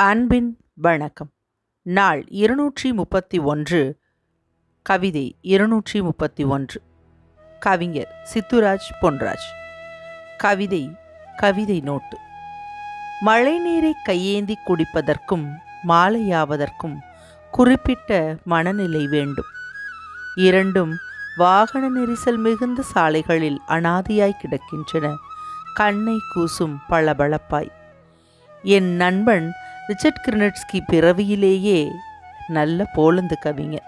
அன்பின் வணக்கம். நாள் இருநூற்றி முப்பத்தி ஒன்று கவிதை இருநூற்றி முப்பத்தி ஒன்று கவிஞர் சித்துராஜ் பொன்ராஜ். கவிதை கவிதை நோட்டு. மழைநீரை கையேந்தி குடிப்பதற்கும் மாலையாவதற்கும் குறிப்பிட்ட மனநிலை வேண்டும். இரண்டும் வாகன நெரிசல் மிகுந்த சாலைகளில் அனாதியாய் கிடக்கின்றன. கண்ணை கூசும் பளபளப்பாய். என் நண்பன் ரிச்சர்ட் கிரினட்ஸ்கி பிறவியிலேயே நல்ல போலந்து கவிஞர்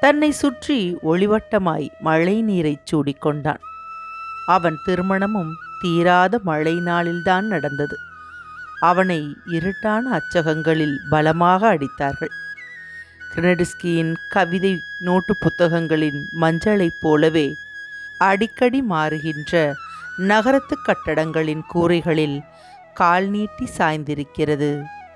தன்னை சுற்றி ஒளிவட்டமாய் மழை நீரைச் சூடிக்கொண்டான். அவன் திருமணமும் தீராத மழை நாளில்தான் நடந்தது. அவனை இருட்டான அச்சகங்களில் பலமாக அடித்தார்கள். கிரினடிஸ்கியின் கவிதை நோட்டு புத்தகங்களின் மஞ்சளைப் போலவே அடிக்கடி மாறுகின்ற நகரத்து கட்டடங்களின் கூரைகளில் கால் நீட்டி சாய்ந்திருக்கிறது.